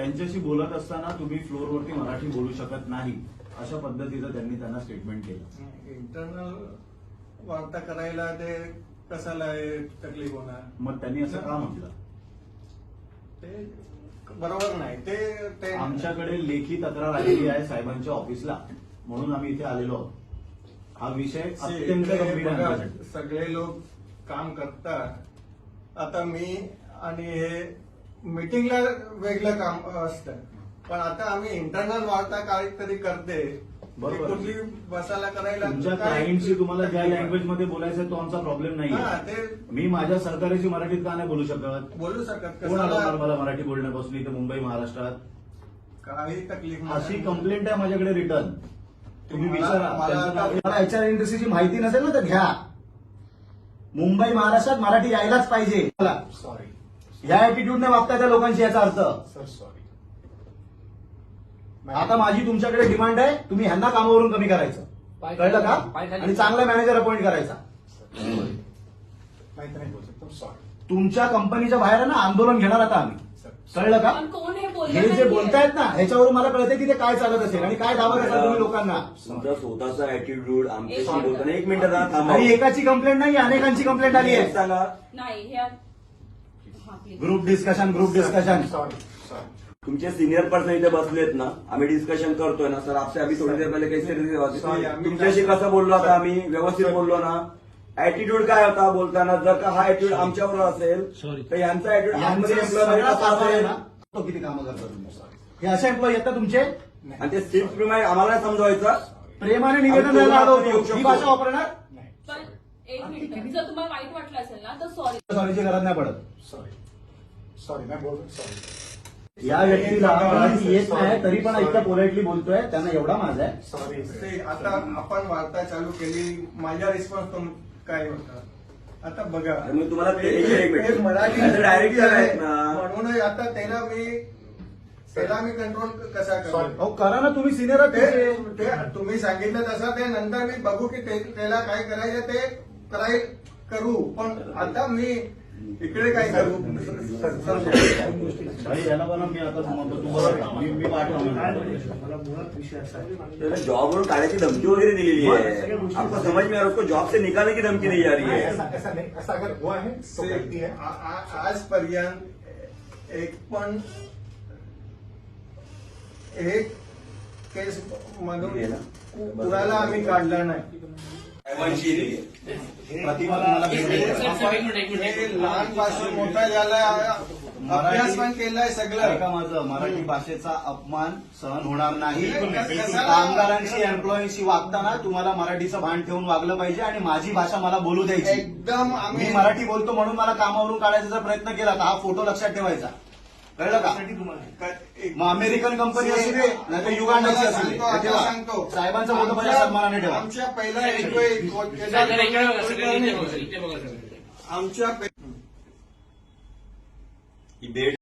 त्यांच्याशी बोलत असताना तुम्ही फ्लोअरवरती मराठी बोलू शकत नाही अशा पद्धतीचं त्यांनी त्यांना स्टेटमेंट केलं. इंटरनल वार्ता करायला ते कशाला हे तकलीफ होणार? मग त्यांनी असं का म्हटलं? ते बरोबर नाही ते ते आमच्याकडे लेखी तक्रार आलेली आहे साहेबांच्या ऑफिसला म्हणून आम्ही इथे आलेलो आहोत. हा विषय अत्यंत गंभीर आहे आमच्यासाठी. सगळे लोक काम करतात. आता मी आणि हे मीटिंगला वेगळं काम असतं. पण आता आम्ही इंटरनल वार्ता काहीतरी करते. बरोबर. कुठली बसायला करायला तुमच्या काय- क्लायंटशी तुम्हाला ज्या लँग्वेजमध्ये बोलायचं तो आमचा प्रॉब्लेम नाही हा, ते मी माझ्या सरकाराशी मराठीत का नाही बोलू शकत? बोलू शकत. कोण आलं कशाला मला मराठी बोलण्यापासून इथे मुंबई महाराष्ट्रात. काही तकलीफ नाही. अशी कंप्लेंट आहे माझ्याकडे रिटर्न तुम्ही मला- विचारा. मला आता- नाव- मला एच आर इंडस्ट्रीची माहिती नसेल ना तर घ्या. मुंबई महाराष्ट्रात मराठी यायलाच पाहिजे. मला सॉरी या ऍटिट्यूडने वागता त्या लोकांशी याचा अर्थ? सर सॉरी आता माझी तुमच्याकडे डिमांड आहे तुम्ही ह्यांना कामावरून कमी करायचं. कळलं का? आणि चांगला मॅनेजर अपॉइंट करायचा. माहिती नाही बोलू शकतो सॉरी तुमच्या कंपनीच्या बाहेर आहे ना आंदोलन घेणार आता आम्ही. कळलं का? पण कोण हे हे बोललं जे बोलतायत ना ह्याच्यावरून मला कळतं की ते काय चालत असेल आणि काय दावत असाल तुम्ही लोकांना. तुमचा स्वतःचा ऍटिट्यूड आमच्याशी बोलताना एक मिनिट थांबा आणि एकाची कंप्लेंट नाही अनेकांची कंप्लेंट आली आहे. सांगा. नाही हे group discussion group discussion sorry sorry तुमचे सिनियर पर्सन इथे बसलेत ना आम्ही डिस्कशन करतोय ना. सर आपसे आम्ही थोडी देर पहिले Sorry, काही आम्ही तुमच्याशी कसं बोललो आता आम्ही? व्यवस्थित बोललो ना. ऍटिट्यूड काय होता बोलताना? जर का हा ऍटिट्यूड आमच्यावर असेल तर यांचा ऍटिट्यूड आमच्या एम्प्लॉय कसा असेल? तो किती कामं करता तुम्ही? हे असे एम्प्लॉई येतात तुमचे? आणि ते सीट आम्हाला समजवायचं. प्रेमाने निवेदन द्यायला. ही भाषा वापरणार? एक मिनिट. जर तुम्हाला वाईट वाटलं असेल ना तर सॉरी सॉरीची गरज नाही पडत. सॉरी सॉरी नाही बोलू सॉरी या व्यक्तीला मराठी येत नाही तरी पण इतकं पोलाइटली बोलतोय त्यांना एवढा माझा आहे. सॉरी ते आता आपण वार्ता चालू केली माझा रिस्पॉन्स तुम काय होता? आता बघा. अरे मग तुम्हाला ते- एक- एक मिनिट. मराठी आता ना. म्हणून आता त्याला मी त्याला मी कंट्रोल कसा करू? अहो करा ना तुम्ही सिनियर ते ते तुम्ही सांगितलं तसं ते नंतर मी बघू की ते- त्याला काय करायचं ते कराय करू पण आता मी इकडे काय करू? जॉबवरून काढायची धमकी वगैरे दिलेली आहे. आपको समझ में आ रहा है, उसको जॉब से निकालने की धमकी दी जा रही है? ऐसा ऐसा नहीं. ऐसा अगर हुआ है तो गलती है. आ- आ- एक पण एक केस मधून कुणाला आम्ही काढला नाही. लहानपासून मोठा झालाय. अभ्यास पण केलाय सगळं. माझं मराठी भाषेचा अपमान सहन होणार नाही? कामगारांशी एम्प्लॉईशी वागताना तुम्हाला मराठीचं भान ठेवून वागलं पाहिजे आणि माझी भाषा मला बोलू द्यायची. एकदम मी आम्ही मराठी बोलतो म्हणून मला कामावरून काढायचा जर प्रयत्न केला तर हा फोटो लक्षात ठेवायचा. कळलं का? मग अमेरिकन कंपनी असू दे नाही तर युगांडाची असू दे. हे ठेवा. सांगतो. साहेबांचा माझ्या आमच्या- सन्मानाने ठेवा. आमच्या पहिला आमच्या ही भेट